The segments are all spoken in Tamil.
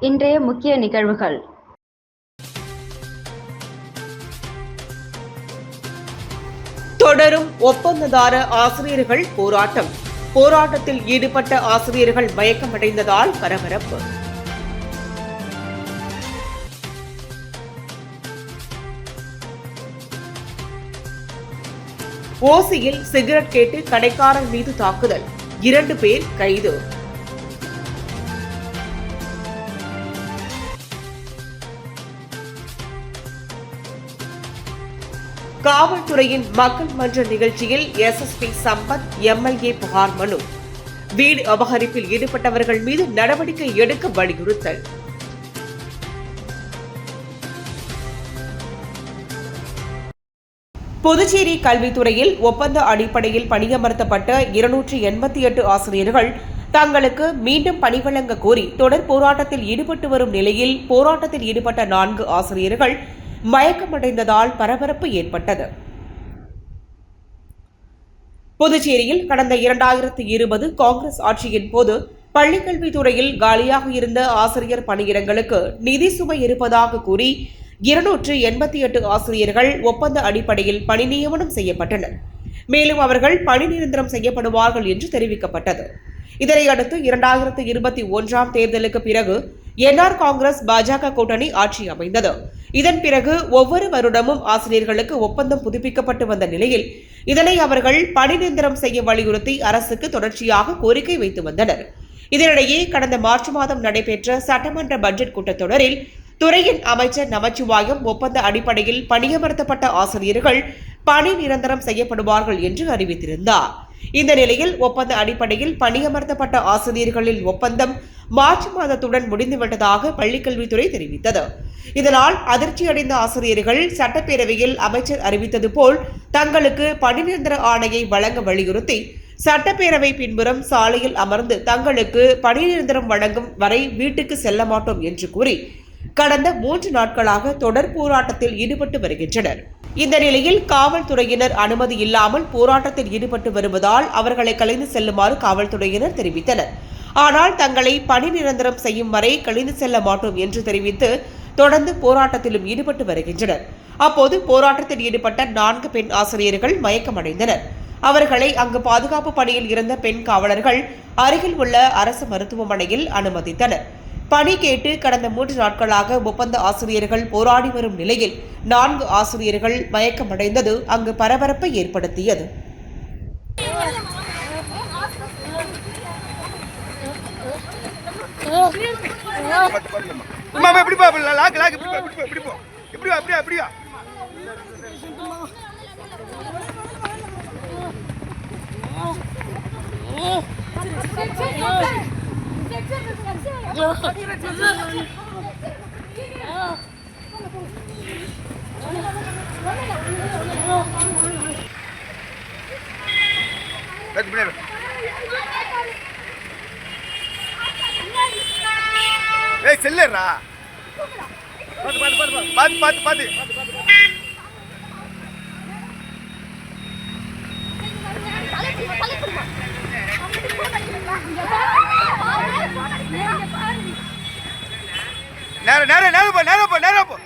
இன்றைய முக்கிய நிகழ்வுகள். தொடரும் ஒப்பந்ததார ஆசிரியர்கள் போராட்டம். போராட்டத்தில் ஈடுபட்ட ஆசிரியர்கள் மயக்கமடைந்ததால் பரபரப்பு. ஓசியில் சிகரெட் கேட்டு கடைக்காரர் மீது தாக்குதல். இரண்டு பேர் கைது. காவல்துறையின் மக்கள் மன்ற நிகழ்ச்சியில் எஸ்எஸ்பி சம்பத் எம்எல்ஏ புகார் மனு. வீடு அபகரிப்பில் ஈடுபட்டவர்கள் மீது நடவடிக்கை எடுக்க வலியுறுத்தல். புதுச்சேரி கல்வித்துறையில் ஒப்பந்த அடிப்படையில் பணியமர்த்தப்பட்ட இருநூற்றி எண்பத்தி எட்டு ஆசிரியர்கள் தங்களுக்கு மீண்டும் பணி வழங்க கோரி தொடர் போராட்டத்தில் ஈடுபட்டு வரும் நிலையில் போராட்டத்தில் ஈடுபட்ட நான்கு ஆசிரியர்கள் மயக்கமடைந்ததால் பரபரப்பு ஏற்பட்டது. புதுச்சேரியில் கடந்த இரண்டாயிரத்தி இருபது காங்கிரஸ் ஆட்சியின் போது பள்ளிக்கல்வித்துறையில் காலியாக இருந்த ஆசிரியர் பணியிடங்களுக்கு நிதி சுமை இருப்பதாக கூறி இருநூற்று எண்பத்தி எட்டு ஆசிரியர்கள் ஒப்பந்த அடிப்படையில் பணி நியமனம் செய்யப்பட்டனர். மேலும் அவர்கள் பணி நிரந்தரம் செய்யப்படுவார்கள் என்று தெரிவிக்கப்பட்டது. இதனையடுத்து இரண்டாயிரத்து இருபத்தி ஒன்றாம் தேர்தலுக்கு பிறகு என்ஆர் காங்கிரஸ் பாஜக கூட்டணி ஆட்சி அமைந்தது. இதன் பிறகு ஒவ்வொரு வருடமும் ஆசிரியர்களுக்கு ஒப்பந்தம் புதுப்பிக்கப்பட்டு வந்த நிலையில் இதனை அவர்கள் பணி நிரந்தரம் செய்ய வலியுறுத்தி அரசுக்கு தொடர்ச்சியாக கோரிக்கை வைத்து வந்தனர். இதனிடையே கடந்த மார்ச் மாதம் நடைபெற்ற சட்டமன்ற பட்ஜெட் கூட்டத்தொடரில் துறையின் அமைச்சர் நமச்சிவாயம் ஒப்பந்த அடிப்படையில் பணியமர்த்தப்பட்ட ஆசிரியர்கள் பணி நிரந்தரம் செய்யப்படுவார்கள் என்று அறிவித்திருந்தார். இந்த நிலையில் ஒப்பந்த அடிப்படையில் பணியமர்த்தப்பட்ட ஆசிரியர்களின் ஒப்பந்தம் மார்ச் மாதத்துடன் முடிந்துவிட்டதாக பள்ளிக்கல்வித்துறை தெரிவித்தது. இதனால் அதிர்ச்சியடைந்த ஆசிரியர்கள் சட்டப்பேரவையில் அமைச்சர் அறிவித்தது போல் தங்களுக்கு பணிநிரந்தர ஆணையை வழங்க வலியுறுத்தி சட்டப்பேரவை பின்புறம் சாலையில் அமர்ந்து தங்களுக்கு பணி நிரந்தரம் வழங்கும் வரை வீட்டுக்கு செல்ல மாட்டோம் என்று கூறி கடந்த மூன்று நாட்களாக தொடர் போராட்டத்தில் ஈடுபட்டு வருகின்றனர். இந்த நிலையில் காவல்துறையினர் அனுமதி இல்லாமல் போராட்டத்தில் ஈடுபட்டு வருவதால் அவர்களை கலைந்து செல்லுமாறு காவல்துறையினர் தெரிவித்தனர். ஆனால் தங்களை பணி நிரந்தரம் செய்யும் வரை கழிந்து செல்ல மாட்டோம் என்று தெரிவித்து தொடர்ந்து போராட்டத்திலும் ஈடுபட்டு வருகின்றனர். அப்போது போராட்டத்தில் ஈடுபட்ட நான்கு பெண் ஆசிரியர்கள் மயக்கமடைந்தனர். அவர்களை அங்கு பாதுகாப்பு பணியில் இருந்த பெண் காவலர்கள் அருகில் உள்ள அரசு மருத்துவமனையில் அனுமதித்தனர். பணி கேட்டு கடந்த மூன்று நாட்களாக ஒப்பந்த ஆசிரியர்கள் போராடி வரும் நிலையில் நான்கு ஆசிரியர்கள் மயக்கமடைந்தது அங்கு பரபரப்பை ஏற்படுத்தியது. அம்மா இப்படி போ லாக்கு லாக்கு இப்படி போ இப்படி போ வா அப்படியா அப்படியா கட்டு பின்னாடி வா. ஏய் செல்லுறா. பாத்து பாத்து பாத்து பாத்து. பாத்து பாத்து நேரம் நேரம் நேரம் போ நேரம் போ நேரம் போ.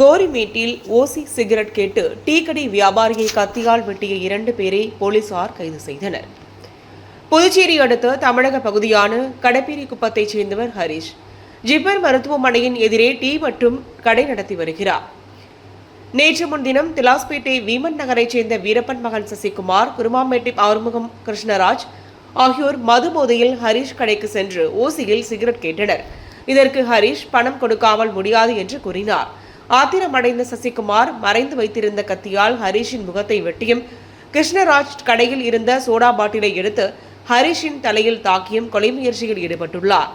கோரிமேட்டில் ஓசி சிகரெட் கேட்டு டீ கடை வியாபாரியை கத்தியால் வெட்டிய இரண்டு பேரை போலீசார் கைது செய்தனர். புதுச்சேரி அடுத்த தமிழக பகுதியான கடப்பேரி குப்பத்தைச் சேர்ந்தவர் ஹரிஷ். ஜிப்மர் மருத்துவமனையின் எதிரே டீ மற்றும் கடை நடத்தி வருகிறார். நேற்று முன்தினம் திலாஸ்பேட்டை வீமன் நகரைச் சேர்ந்த வீரப்பன் மகன் சசிகுமார் குருமாம்பேட்டை ஆறுமுகம் கிருஷ்ணராஜ் ஆகியோர் மது போதையில் ஹரிஷ் கடைக்கு சென்று ஓசியில் சிகரெட் கேட்டனர். இதற்கு ஹரிஷ் பணம் கொடுக்காமல் முடியாது என்று கூறினார். ஆத்திரமடைந்த சசிகுமார் மறைந்து வைத்திருந்த கத்தியால் ஹரிஷின் முகத்தை வெட்டியும் கிருஷ்ணராஜ் கடையில் இருந்த சோடா பாட்டிலை எடுத்து ஹரிஷின் தலையில் தாக்கியும் கொலை முயற்சியில் ஈடுபட்டுள்ளார்.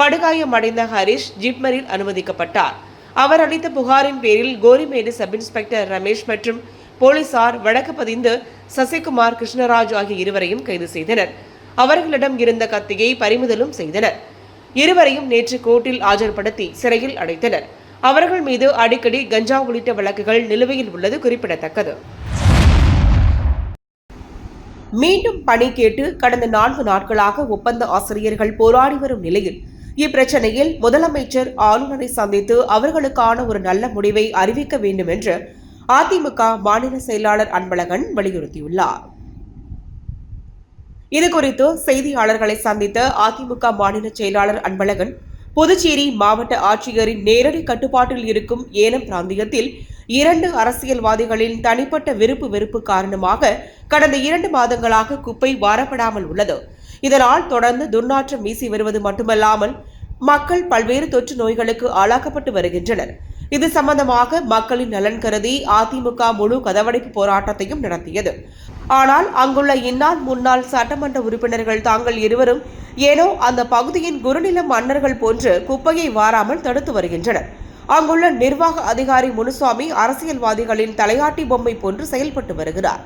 படுகாயமடைந்த ஹரிஷ் ஜிப்மரில் அனுமதிக்கப்பட்டார். அவர் அளித்த புகாரின் பேரில் கோரிமேடு சப் இன்ஸ்பெக்டர் ரமேஷ் மற்றும் போலீசார் வழக்கு பதிந்து சசிகுமார் கிருஷ்ணராஜ் ஆகிய இருவரையும் கைது செய்தனர். அவர்களிடம் இருந்த கத்தியை பறிமுதலும் செய்தனர். இருவரையும் நேற்று கோர்ட்டில் ஆஜர்படுத்தி சிறையில் அடைத்தனர். அவர்கள் மீது அடிக்கடி கஞ்சா உள்ளிட்ட வழக்குகள் நிலுவையில் உள்ளது குறிப்பிடத்தக்கது. மீண்டும் பணி கேட்டு கடந்த நான்கு நாட்களாக ஒப்பந்த ஆசிரியர்கள் போராடி வரும் நிலையில் இப்பிரச்சனையில் முதலமைச்சர் ஆளுநரை சந்தித்து அவர்களுக்கான ஒரு நல்ல முடிவை அறிவிக்க வேண்டும் என்று அதிமுக மாநில செயலாளர் அன்பழகன் வலியுறுத்தியுள்ளார். இதுகுறித்து செய்தியாளர்களை சந்தித்த அதிமுக மாநில செயலாளர் அன்பழகன் புதுச்சேரி மாவட்ட ஆட்சியரின் நேரடி கட்டுப்பாட்டில் இருக்கும் ஏனம் பிராந்தியத்தில் இரண்டு அரசியல்வாதிகளின் தனிப்பட்ட விருப்பு வெறுப்பு காரணமாக கடந்த இரண்டு மாதங்களாக குப்பை வாரப்படாமல் உள்ளது. இதனால் தொடர்ந்து துர்நாற்றம் வீசி வருவது மட்டுமல்லாமல் மக்கள் பல்வேறு தொற்று நோய்களுக்கு ஆளாக்கப்பட்டு வருகின்றனர். இது சம்பந்தமாக மக்களின் நலன் கருதி அதிமுக முழு கதவடைப்பு போராட்டத்தையும் நடத்தியது. ஆனால் அங்குள்ள இந்நாள் முன்னாள் சட்டமன்ற உறுப்பினர்கள் தாங்கள் இருவரும் ஏனோ அந்த பகுதியின் குறுநில மன்னர்கள் போன்று குப்பையை வாராமல் தடுத்து வருகின்றனர். அங்குள்ள நிர்வாக அதிகாரி முனுசாமி அரசியல்வாதிகளின் தலையாட்டி பொம்மை போன்று செயல்பட்டு வருகிறார்.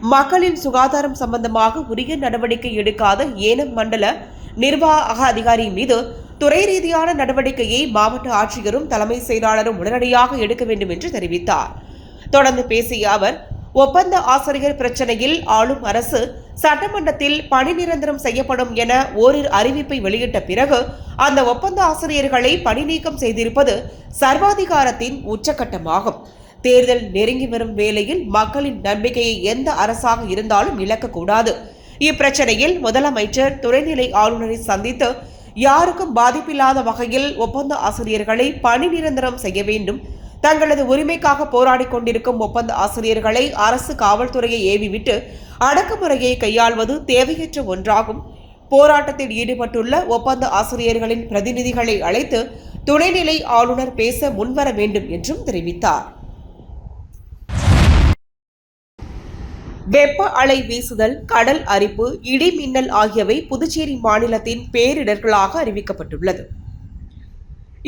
மக்களின் சுகாதாரம் சம்பந்தமாக உரிய நடவடிக்கை எடுக்காத ஏனம் மண்டல நிர்வாக அதிகாரி மீது துறை ரீதியான நடவடிக்கையை மாவட்ட ஆட்சியரும் தலைமை செயலாளரும் உடனடியாக எடுக்க வேண்டும் என்று தெரிவித்தார். தொடர்ந்து பேசிய அவர் ஒப்பந்த ஆசிரியர் பிரச்சனையில் ஆளும் அரசு சட்டமன்றத்தில் பணி நிரந்தரம் செய்யப்படும் என ஓரிரு அறிவிப்பை வெளியிட்ட பிறகு அந்த ஒப்பந்த ஆசிரியர்களை பணி நீக்கம் செய்திருப்பது சர்வாதிகாரத்தின் உச்சக்கட்டமாகும். தேர்தல் நெருங்கி வரும் வேளையில் மக்களின் நம்பிக்கையை எந்த அரசாக இருந்தாலும் இழக்கக்கூடாது. இப்பிரச்சனையில் முதலமைச்சர் துணைநிலை ஆளுநரை சந்தித்து யாருக்கும் பாதிப்பில்லாத வகையில் ஒப்பந்த ஆசிரியர்களை பணி நிரந்தரம் செய்ய வேண்டும். தங்களது உரிமைக்காக போராடி கொண்டிருக்கும் ஒப்பந்த ஆசிரியர்களை அரசு காவல்துறையை ஏவிவிட்டு அடக்குமுறையை கையாள்வது தேவையற்ற ஒன்றாகும். போராட்டத்தில் ஈடுபட்டுள்ள ஒப்பந்த ஆசிரியர்களின் பிரதிநிதிகளை அழைத்து துணைநிலை ஆளுநர் பேச முன்வர வேண்டும் என்றும் தெரிவித்தார். வெப்ப அலை வீசுதல் கடல் அரிப்பு இடி மின்னல் ஆகியவை புதுச்சேரி மாநிலத்தின் பேரிடர்களாக அறிவிக்கப்பட்டுள்ளது.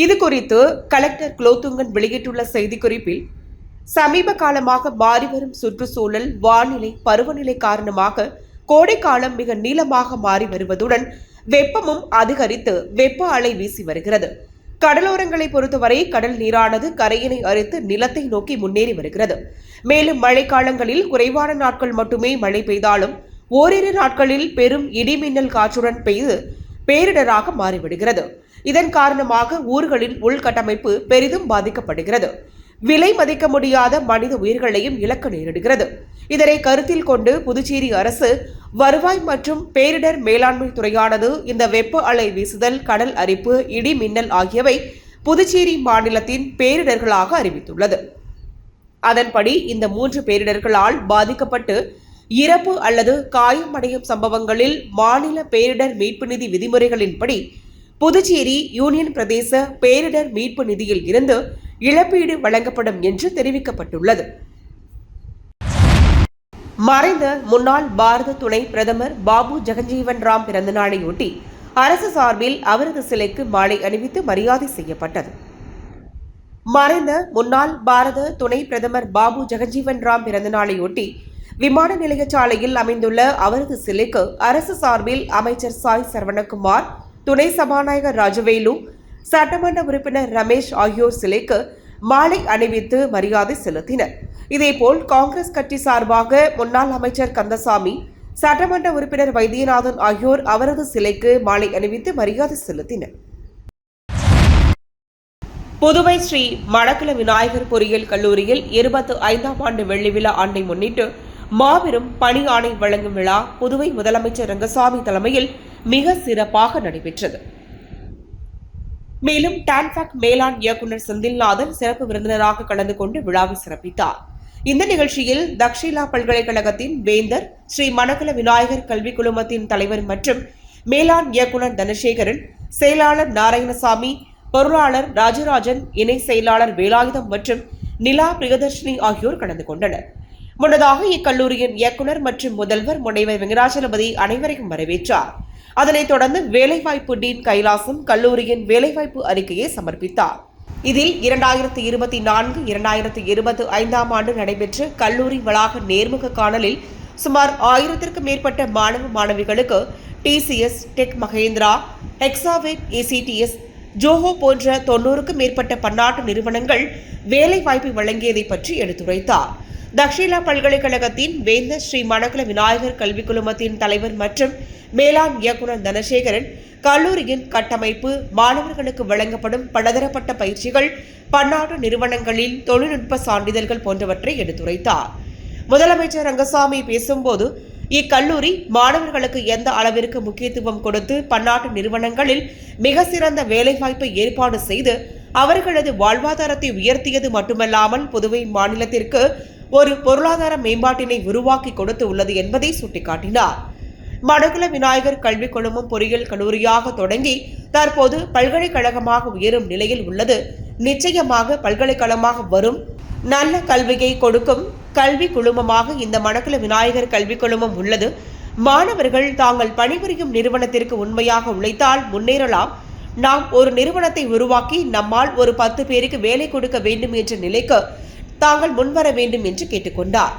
இது குறித்து கலெக்டர் குலோத்துங்கன் வெளியிட்டுள்ள செய்திக்குறிப்பில் சமீப காலமாக மாறிவரும் சுற்றுச்சூழல் வானிலை பருவநிலை காரணமாக கோடைக்காலம் மிக நீளமாக மாறி வருவதுடன் வெப்பமும் அதிகரித்து வெப்ப அலை வீசி வருகிறது. கடலோரங்களை பொறுத்தவரை கடல் நீரானது கரையினை அரித்து நிலத்தை நோக்கி முன்னேறி வருகிறது. மேலும் மழைக்காலங்களில் குறைவான நாட்கள் மட்டுமே மழை பெய்தாலும் ஓரிரு நாட்களில் பெரும் இடிமின்னல் காற்றுடன் பெய்து பேரிடராக மாறிவிடுகிறது. இதன் காரணமாக ஊர்களின் உள்கட்டமைப்பு பெரிதும் பாதிக்கப்படுகிறது. விலை மதிக்க முடியாத மனித உயிர்களையும் இழக்க நேரிடுகிறது. இதனை கருத்தில் கொண்டு புதுச்சேரி அரசு வருவாய் மற்றும் பேரிடர் மேலாண்மை துறையானது இந்த வெப்ப அலை வீசுதல் கடல் அரிப்பு இடி மின்னல் ஆகியவை புதுச்சேரி மாநிலத்தின் பேரிடர்களாக அறிவித்துள்ளது. அதன்படி இந்த மூன்று பேரிடர்களால் பாதிக்கப்பட்டு இறப்பு அல்லது காயமடையும் சம்பவங்களில் மாநில பேரிடர் மீட்பு நிதி விதிமுறைகளின்படி புதுச்சேரி யூனியன் பிரதேச பேரிடர் மீட்பு நிதியில் இருந்து இழப்பீடு வழங்கப்படும் என்று தெரிவிக்கப்பட்டுள்ளது. மறைந்த முன்னாள் பாரத துணை பிரதமர் பாபு ஜெகஜீவன் ராம் பிறந்தநாளையொட்டி அரசு சார்பில் அவரது சிலைக்கு மாலை அணிவித்து மரியாதை செய்யப்பட்டது. மறைந்த முன்னாள் பாரத துணை பிரதமர் பாபு ஜெகஜீவன் ராம் பிறந்தநாளையொட்டி விமான நிலைய சாலையில் அமைந்துள்ள அவரது சிலைக்கு அரசு சார்பில் அமைச்சர் சாய் சரவணகுமார் துணை சபாநாயகர் ராஜவேலு சட்டமன்ற உறுப்பினர் ரமேஷ் ஆகியோர் சிலைக்கு மாலை அணிவித்து மரியாதை செலுத்தினர். இதேபோல் காங்கிரஸ் கட்சி சார்பாக முன்னாள் அமைச்சர் கந்தசாமி சட்டமன்ற உறுப்பினர் வைத்தியநாதன் ஆகியோர் அவரது சிலைக்கு மாலை அணிவித்து மரியாதை செலுத்தினர். புதுவை ஸ்ரீ மணக்குள விநாயகர் பொறியியல் கல்லூரியில் இருபத்து ஐந்தாம் ஆண்டு வெள்ளி விழா ஆண்டை முன்னிட்டு மாபெரும் பணி ஆணை வழங்கும் விழா புதுவை முதலமைச்சர் ரங்கசாமி தலைமையில் மிக சிறப்பாக நடைபெற்றது. மேலும் டான்பாக் மேலாண் இயக்குநர் செந்தில்நாதன் சிறப்பு விருந்தினராக கலந்து கொண்டு விழாவை சிறப்பித்தார். இந்த நிகழ்ச்சியில் தக்ஷிலா பல்கலைக்கழகத்தின் வேந்தர் ஸ்ரீ மணக்கல விநாயகர் கல்விக் குழுமத்தின் தலைவர் மற்றும் மேலாண் இயக்குநர் தனசேகரன் செயலாளர் நாராயணசாமி பொருளாளர் ராஜராஜன் இணை செயலாளர் வேலாயுதம் மற்றும் நிலா பிரியதர்ஷினி ஆகியோர் கலந்து கொண்டனர். முன்னதாக இக்கல்லூரியின் இயக்குனர் மற்றும் முதல்வர் முனைவர் வெங்கடாச்சலபதி அனைவரையும் வரவேற்றார். அதனைத் தொடர்ந்து வேலைவாய்ப்பு டீன் கைலாசம் கல்லூரியின் வேலைவாய்ப்பு அறிக்கையை சமர்ப்பித்தார். இதில் இரண்டாயிரத்து இருபத்தி நான்கு இரண்டாயிரத்து இருபத்தி ஐந்தாம் ஆண்டு நடைபெற்ற கல்லூரி வளாக நேர்முக காணலில் சுமார் ஆயிரத்திற்கும் மேற்பட்ட மாணவ மாணவிகளுக்கு TCS tech Mahindra Hexaware ஏசிடிஎஸ் Zoho போன்ற தொன்னூறுக்கும் மேற்பட்ட பன்னாட்டு நிறுவனங்கள் வேலைவாய்ப்பு வழங்கியதை பற்றி எடுத்துரைத்தார். தக்ஷிலா பல்கலைக்கழகத்தின் வேந்த ஸ்ரீ மணக்குல விநாயகர் கல்விக் குழுமத்தின் தலைவர் மற்றும் மேலாண் இயக்குநர் தனசேகரன் கல்லூரியின் கட்டமைப்பு மாணவர்களுக்கு வழங்கப்படும் பலதரப்பட்ட பயிற்சிகள் பன்னாட்டு நிறுவனங்களின் தொழில்நுட்ப சான்றிதழ்கள் போன்றவற்றை எடுத்துரைத்தார். முதலமைச்சர் ரங்கசாமி பேசும்போது இக்கல்லூரி மாணவர்களுக்கு எந்த அளவிற்கு முக்கியத்துவம் கொடுத்து பன்னாட்டு நிறுவனங்களில் மிக சிறந்த வேலைவாய்ப்பை ஏற்பாடு செய்து அவர்களது வாழ்வாதாரத்தை உயர்த்தியது மட்டுமல்லாமல் புதுவை மாநிலத்திற்கு ஒரு பொருளாதார மேம்பாட்டினை உருவாக்கி கொடுத்து உள்ளது என்பதை சுட்டிக்காட்டினார். மடகுல விநாயகர் கல்விக் குழுமம் பொறியியல் கல்லூரியாக தொடங்கி தற்போது பல்கலைக்கழகமாக உயரும் நிலையில் உள்ளது. நிச்சயமாக பல்கலைக்கழகமாக வரும். நல்ல கல்வியை கொடுக்கும் கல்வி குழுமமாக இந்த மணக்குல விநாயகர் கல்விக் குழுமம் உள்ளது. மாணவர்கள் தாங்கள் பணிபுரியும் நிறுவனத்திற்கு உண்மையாக உழைத்தால் முன்னேறலாம். நாம் ஒரு நிறுவனத்தை உருவாக்கி நம்மால் ஒரு பத்து பேருக்கு வேலை கொடுக்க வேண்டும் என்ற நிலைக்கு தாங்கள் முன்வர வேண்டும் என்று கேட்டுக்கொண்டார்.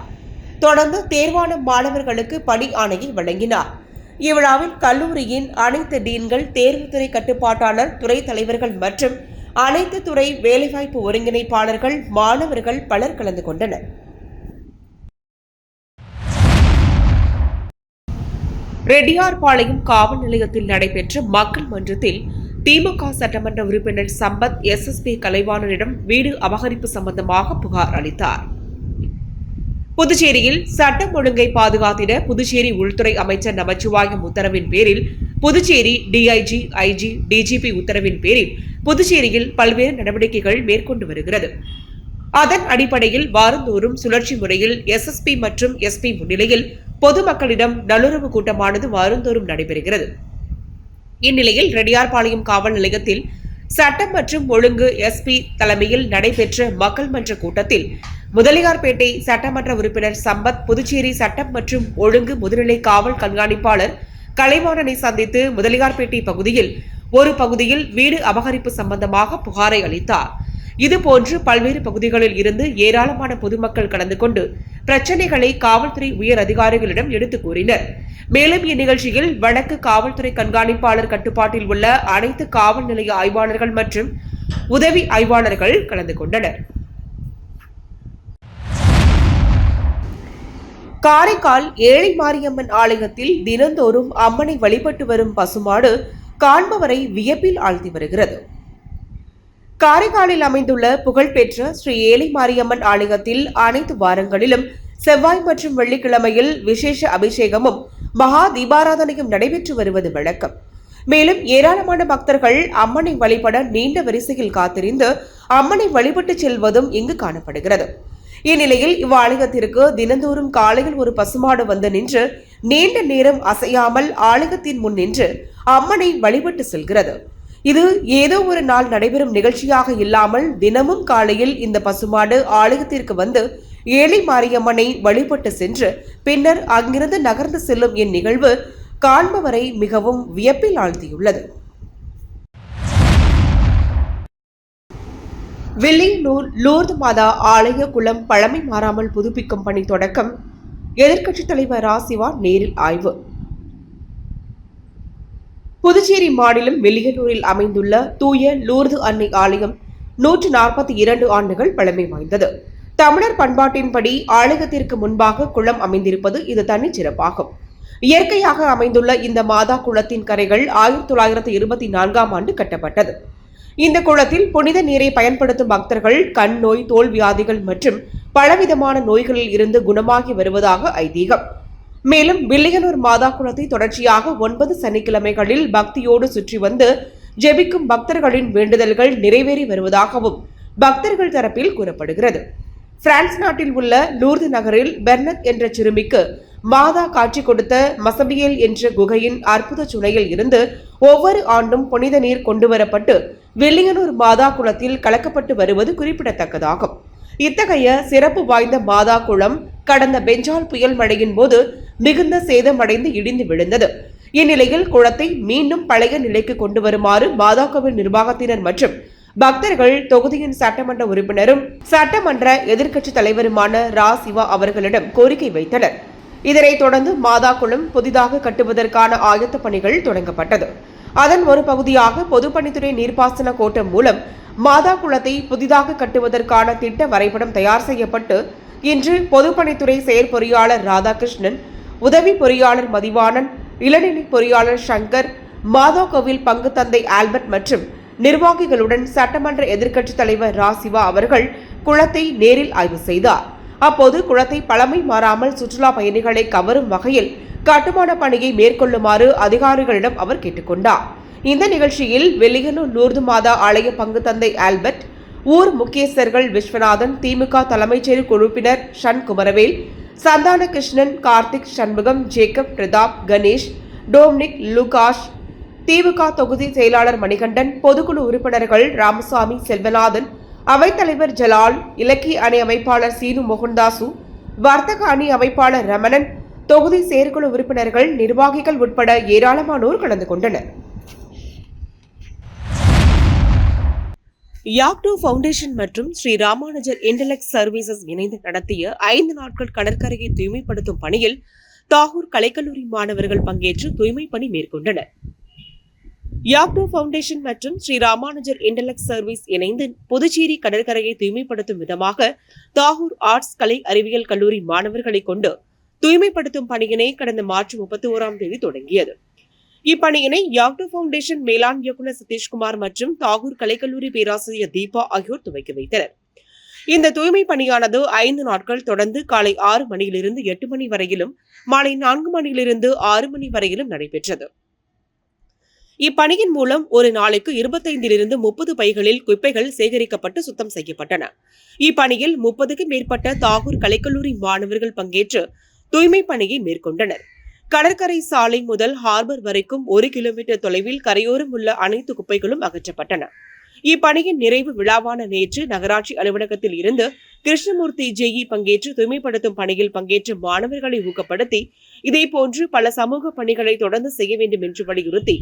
தொடர்ந்து தேர்வான மாணவர்களுக்கு பணி ஆணையை வழங்கினார். இவ்விழாவில் கல்லூரியின் அனைத்து டீன்கள் தேர்வுத்துறை கட்டுப்பாட்டாளர் துறை தலைவர்கள் மற்றும் அனைத்து துறை வேலைவாய்ப்பு ஒருங்கிணைப்பாளர்கள் மாணவர்கள் பலர் கலந்து கொண்டனர். ரெட்டியார்பாளையம் காவல் நிலையத்தில் நடைபெற்ற மக்கள் மன்றத்தில் திமுக சட்டமன்ற உறுப்பினர் சம்பத் எஸ்எஸ்பி கலைவாணரிடம் வீடு அபகரிப்பு சம்பந்தமாக புகார் அளித்தார். புதுச்சேரியில் சட்டம் ஒழுங்கை பாதுகாத்திட புதுச்சேரி உள்துறை அமைச்சர் நமச்சிவாயம் உத்தரவின் பேரில் புதுச்சேரி டிஐஜி ஐஜி டிஜிபி உத்தரவின் பேரில் புதுச்சேரியில் பல்வேறு நடவடிக்கைகள் மேற்கொண்டு வருகிறது. அதன் அடிப்படையில் வாரந்தோறும் சுழற்சி முறையில் எஸ்எஸ்பி மற்றும் எஸ்பி முன்னிலையில் பொதுமக்களிடம் நல்லுறவு கூட்டமானது வாரந்தோறும் நடைபெறுகிறது. இந்நிலையில் ரெடியார்பாளையம் காவல் நிலையத்தில் சட்டம் மற்றும் ஒழுங்கு எஸ்பி தலைமையில் நடைபெற்ற மக்கள் மன்ற கூட்டத்தில் முதலியார்பேட்டை சட்டமன்ற உறுப்பினர் சம்பத் புதுச்சேரி சட்டம் மற்றும் ஒழுங்கு முதுநிலை காவல் கண்காணிப்பாளர் கலைவாணனை சந்தித்து முதலியார்பேட்டை பகுதியில் ஒரு பகுதியில் வீடு அபகரிப்பு சம்பந்தமாக புகாரை அளித்தார். இதுபோன்று பல்வேறு பகுதிகளில் இருந்து ஏராளமான பொதுமக்கள் கலந்து கொண்டு பிரச்சனைகளை காவல்துறை உயர் அதிகாரிகளிடம் எடுத்துக் கூறினர். மேலும் இந்நிகழ்ச்சியில் வடக்கு காவல்துறை கண்காணிப்பாளர் கட்டுப்பாட்டில் உள்ள அனைத்து காவல் நிலைய ஆய்வாளர்கள் மற்றும் உதவி ஆய்வாளர்கள் கலந்து கொண்டனர். காரைக்கால் ஏழை மாரியம்மன் ஆலயத்தில் தினந்தோறும் அம்மனை வழிபட்டு வரும் பசுமாடு காண்பவரை வியப்பில் ஆழ்த்தி வருகிறது. காரைக்காலில் அமைந்துள்ள புகழ்பெற்ற ஸ்ரீ ஏழை மாரியம்மன் ஆலயத்தில் அனைத்து வாரங்களிலும் செவ்வாய் மற்றும் வெள்ளிக்கிழமையில் விசேஷ அபிஷேகமும் மகா தீபாராதனையும் நடைபெற்று வருவது வழக்கம். மேலும் ஏராளமான பக்தர்கள் அம்மனை வழிபட நீண்ட வரிசையில் காத்திருந்து அம்மனை வழிபட்டு செல்வதும் இங்கு காணப்படுகிறது. இந்நிலையில் இவ்வாலயத்திற்கு தினந்தோறும் காலையில் ஒரு பசுமாடு வந்து நின்று நீண்ட நேரம் அசையாமல் ஆலயத்தின் முன் நின்று அம்மனை வழிபட்டு செல்கிறது. இது ஏதோ ஒரு நாள் நடைபெறும் நிகழ்ச்சியாக இல்லாமல் தினமும் காலையில் இந்த பசுமாடு ஆலயத்திற்கு வந்து ஏழை மாரியம்மனை வழிபட்டு சென்று பின்னர் அங்கிருந்து நகர்ந்து செல்லும் இந்நிகழ்வு காண்பவரை மிகவும் வியப்பில் ஆழ்த்தியுள்ளது. வில்லியனூர் லூர்து மாதா ஆலய குளம் பழமை மாறாமல் புதுப்பிக்கும் பணி தொடக்கம். எதிர்க்கட்சித் தலைவர் ராசிவா நேரில் ஆய்வு. புதுச்சேரி மாநிலம் வில்லியனூரில் அமைந்துள்ள தூய லூர்து அன்னை ஆலயம் நூற்று நாற்பத்தி இரண்டு ஆண்டுகள் பழமை வாய்ந்தது. தமிழர் பண்பாட்டின்படி ஆலயத்திற்கு முன்பாக குளம் அமைந்திருப்பது இது தனிச் சிறப்பாகும் இயற்கையாக அமைந்துள்ள இந்த மாதா குளத்தின் கரைகள் ஆயிரத்தி தொள்ளாயிரத்தி இருபத்தி நான்காம் ஆண்டு கட்டப்பட்டது. இந்த குளத்தில் புனித நீரை பயன்படுத்தும் பக்தர்கள் கண் நோய் தோல் வியாதிகள் மற்றும் பலவிதமான நோய்களில் இருந்து குணமாகி வருவதாக ஐதீகம். மேலும் வில்லியனூர் மாதா குளத்தை தொடர்ச்சியாக ஒன்பது சனிக்கிழமைகளில் பக்தியோடு சுற்றி வந்து ஜெபிக்கும் பக்தர்களின் வேண்டுதல்கள் நிறைவேறி வருவதாகவும் பக்தர்கள் தரப்பில் கூறப்படுகிறது. பிரான்ஸ் நாட்டில் உள்ள லூர்து நகரில் பெர்னத் என்ற சிறுமிக்கு மாதா காட்சி கொடுத்த மசபியல் என்ற குகையின் அற்புத சுனையில் இருந்து ஒவ்வொரு ஆண்டும் புனித நீர் கொண்டுவரப்பட்டு வெள்ளியனூர் மாதா குளத்தில் கலக்கப்பட்டு வருவது குறிப்பிடத்தக்கதாகும். இத்தகைய சிறப்பு வாய்ந்த மாதா குளம் கடந்த பெஞ்சால் புயல் மழையின் போது மிகுந்த சேதமடைந்து இடிந்து விழுந்தது. இந்நிலையில் குளத்தை மீண்டும் பழைய நிலைக்கு கொண்டு வருமாறு மாதா கோவில் நிர்வாகத்தினர் மற்றும் பக்தர்கள் தொகுதியின் சட்டமன்ற உறுப்பினரும் சட்டமன்ற எதிர்க்கட்சி தலைவருமான ரா சிவா அவர்களிடம் கோரிக்கை வைத்தனர். இதனைத் தொடர்ந்து மாதா குளம் புதிதாக கட்டுவதற்கான ஆயத்த பணிகள் தொடங்கப்பட்டது. அதன் ஒரு பகுதியாக பொதுப்பணித்துறை நீர்ப்பாசன கோட்டம் மூலம் மாதா குளத்தை புதிதாக கட்டுவதற்கான திட்ட வரைபடம் தயார் செய்யப்பட்டு இன்று பொதுப்பணித்துறை செயற்பொறியாளர் ராதாகிருஷ்ணன் உதவி பொறியாளர் மதிவாணன் இளநிலை பொறியாளர் சங்கர் மாதா கோவில் பங்கு தந்தை ஆல்பர்ட் மற்றும் நிர்வாகிகளுடன் சட்டமன்ற எதிர்க்கட்சித் தலைவர் ரா சிவா அவர்கள் குளத்தை நேரில் ஆய்வு செய்தார். அப்போது குளத்தை பழமை மாறாமல் சுற்றுலா பயணிகளை கவரும் வகையில் கட்டுமான பணியை மேற்கொள்ளுமாறு அதிகாரிகளிடம் அவர் கேட்டுக்கொண்டார். இந்த நிகழ்ச்சியில் வெள்ளியனூர் லூர்து மாதா ஆலய பங்கு தந்தை ஆல்பர்ட் ஊர் முக்கியஸ்தர்கள் விஸ்வநாதன் திமுக தலைமைச் செயல் குழுப்பினர் ஷன் Kumaravel Santhana Krishnan Karthik Shanmugam Jacob Pratap Ganesh Dominic Lukas DMK தொகுதி செயலாளர் மணிகண்டன் பொதுக்குழு உறுப்பினர்கள் ராமசாமி செல்வநாதன் அவைத்தலைவர் ஜலால் இலக்கிய அணி அமைப்பாளர் சீனு மோகன்தாசு வர்த்தக அணி அமைப்பாளர் ரமணன் தொகுதி செயற்குழு உறுப்பினர்கள் நிர்வாகிகள் உட்பட ஏராளமானோர் கலந்து கொண்டனர். யாக்டோ ஃபவுண்டேஷன் மற்றும் ஸ்ரீ ராமானுஜர் இன்டலெக்ட் சர்வீசஸ் இணைந்து நடத்திய ஐந்து நாட்கள் கடற்கரையை தூய்மைப்படுத்தும் பணியில் தாகூர் கலைக்கல்லூரி மாணவர்கள் பங்கேற்று தூய்மை பணி மேற்கொண்டனர். யாக்டோ பவுண்டேஷன் மற்றும் ஸ்ரீ ராமானுஜர் இன்டலெக்ட் சர்வீஸ் இணைந்து புதுச்சேரி கடற்கரையை தூய்மைப்படுத்தும் விதமாக தாகூர் ஆர்ட்ஸ் கலை அறிவியல் கல்லூரி மாணவர்களை கொண்டு தூய்மைப்படுத்தும் பணியினை கடந்த மார்ச் முப்பத்தி ஓராம் தேதி தொடங்கியது. இப்பணியினை யாக்டோ பவுண்டேஷன் மேலாண் இயக்குநர் சதீஷ்குமார் மற்றும் தாகூர் கலைக்கல்லூரி பேராசிரியர் தீபா ஆகியோர் துவக்கி வைத்தனர். இந்த தூய்மை பணியானது ஐந்து நாட்கள் தொடர்ந்து காலை ஆறு மணியிலிருந்து எட்டு மணி வரையிலும் மாலை நான்கு மணியிலிருந்து ஆறு மணி வரையிலும் நடைபெற்றது. இப்பணியின் மூலம் ஒரு நாளைக்கு இருபத்தைந்திலிருந்து முப்பது பைகளில் குப்பைகள் சேகரிக்கப்பட்டு சுத்தம் செய்யப்பட்டன. இப்பணியில் முப்பதுக்கும் மேற்பட்ட தாகூர் கலைக்கல்லூரி மாணவர்கள் பங்கேற்று தூய்மை பணியை மேற்கொண்டனர். கடற்கரை சாலை முதல் ஹார்பர் வரைக்கும் ஒரு கிலோமீட்டர் தொலைவில் கரையோரம் உள்ள அனைத்து குப்பைகளும் அகற்றப்பட்டன. இப்பணியின் நிறைவு விழாவான நேற்று நகராட்சி அலுவலகத்தில் இருந்து கிருஷ்ணமூர்த்தி ஜெயி பங்கேற்று தூய்மைப்படுத்தும் பணியில் பங்கேற்ற மாணவர்களை ஊக்கப்படுத்தி இதேபோன்று பல சமூக பணிகளை தொடர்ந்து செய்ய வேண்டும் என்று வலியுறுத்தி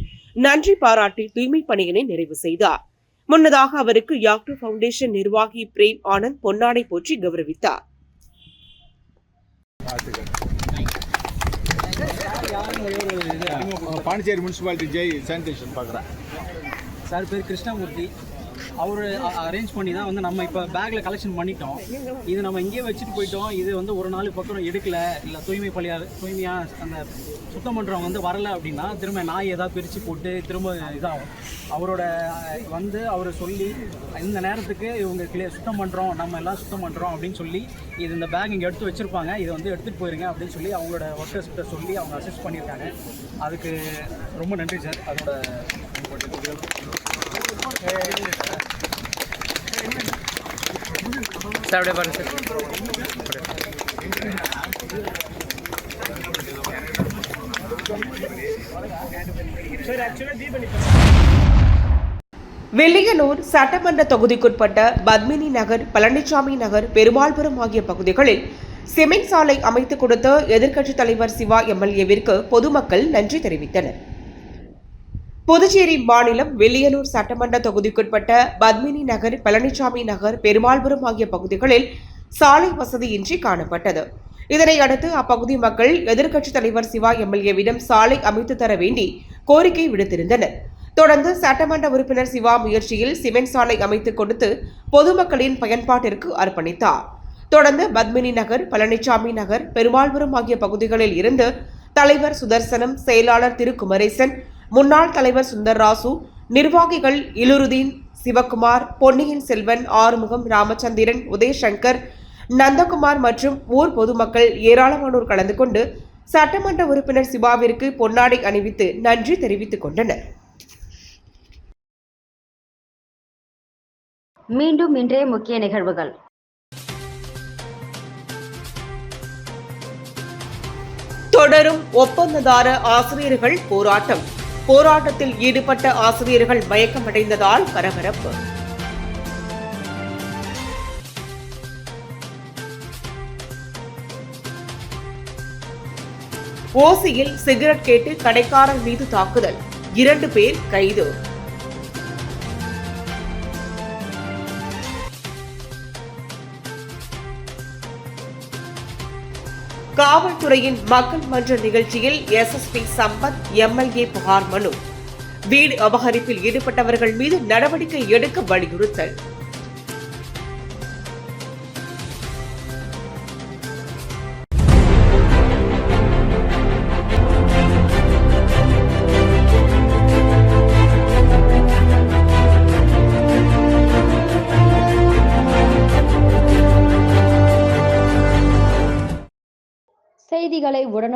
நன்றி பாராட்டி தூய்மை பணியினை நிறைவு செய்தார். முன்னதாக அவருக்கு யாக்டோ ஃபவுண்டேஷன் நிர்வாகி பிரேம் ஆனந்த் பொன்னாடை போற்றி கௌரவித்தார். பாண்டிச்சேரி முனிசிபாலிட்டி ஜெய் சானிடேஷன் பார்க்குறேன். சார் பேர் கிருஷ்ணமூர்த்தி. அவர் அரேஞ்ச் பண்ணி தான் வந்து நம்ம இப்போ பேக்கில் கலெக்ஷன் பண்ணிட்டோம். இது நம்ம இங்கேயே வச்சுட்டு போயிட்டோம். இது வந்து ஒரு நாள் பக்கம் எடுக்கல. இல்லை தூய்மை பள்ளியார் தூய்மையாக அந்த சுத்தம் பண்ணுறவங்க வந்து வரல அப்படின்னா திரும்ப நாய் ஏதாவது பிரித்து போட்டு திரும்ப இதாகும். அவரோட வந்து அவர் சொல்லி இந்த நேரத்துக்கு இவங்க கிளியர் சுத்தம் பண்ணுறோம் நம்ம எல்லாம் சுத்தம் பண்ணுறோம் அப்படின்னு சொல்லி இது இந்த பேக் இங்கே எடுத்து வச்சுருப்பாங்க. இதை வந்து எடுத்துகிட்டு போயிருங்க அப்படின்னு சொல்லி அவங்களோட ஒர்க்கர்ஸ்கிட்ட சொல்லி அவங்க அசிஸ்ட் பண்ணியிருக்காங்க. அதுக்கு ரொம்ப நன்றி சார். அதோட சார் அப்படியே பாருங்க சார் வெள்ளியனூர் சட்டமன்ற தொகுதிக்குட்பட்ட பத்மினி நகர் பழனிசாமி நகர் பெருமாள்புரம் ஆகிய பகுதிகளில் சிமெண்ட் சாலை அமைத்துக் கொடுத்த எதிர்க்கட்சித் தலைவர் சிவா எம்எல்ஏவிற்கு பொதுமக்கள் நன்றி தெரிவித்தனர். புதுச்சேரி மாநிலம் வெள்ளியனூர் சட்டமன்ற தொகுதிக்குட்பட்ட பத்மினி நகர் பழனிசாமி நகர் பெருமாள்புரம் ஆகிய பகுதிகளில் சாலை வசதியின்றி காணப்பட்டது. இதனை அடுத்து அப்பகுதி மக்கள் எதிர்க்கட்சித் தலைவர் சிவா எம்எல்ஏவிடம் சாலை அமைத்து தர வேண்டி கோரிக்கை விடுத்திருந்தனர். தொடர்ந்து சட்டமன்ற உறுப்பினர் சிவா முயற்சியில் சிமெண்ட் சாலை அமைத்துக் கொடுத்து பொதுமக்களின் பயன்பாட்டிற்கு அர்ப்பணித்தார். தொடர்ந்து பத்மினி நகர் பழனிசாமி நகர் பெருமாள்புரம் ஆகிய பகுதிகளில் இருந்து தலைவர் சுதர்சனம் செயலாளர் திரு குமரேசன் முன்னாள் தலைவர் சுந்தர்ராசு நிர்வாகிகள் இலுருதீன் சிவகுமார் பொன்னியின் செல்வன் ஆறுமுகம் ராமச்சந்திரன் உதயசங்கர் நந்தகுமார் மற்றும் ஊர் பொதுமக்கள் ஏராளமானோர் கலந்து கொண்டு சட்டமன்ற உறுப்பினர் சிவாவிற்கு பொன்னாடை அணிவித்து நன்றி தெரிவித்துக் கொண்டனர். மீண்டும் இன்றைய முக்கிய நிகழ்வுகள். தொடரும் ஒப்பந்ததார ஆசிரியர்கள் போராட்டம். போராட்டத்தில் ஈடுபட்ட ஆசிரியர்கள் மயக்கமடைந்ததால் பரபரப்பு. ஓசியில் சிகரெட் கேட்டு கடைக்காரர் மீது தாக்குதல். இரண்டு பேர் கைது. காவல்துறையின் மக்கள் மன்ற நிகழ்ச்சியில் எஸ்எஸ்பி சம்பத் எம்எல்ஏ புகார் மனு. வீடு அபகரிப்பில் ஈடுபட்டவர்கள் மீது நடவடிக்கை எடுக்க வலியுறுத்தல்.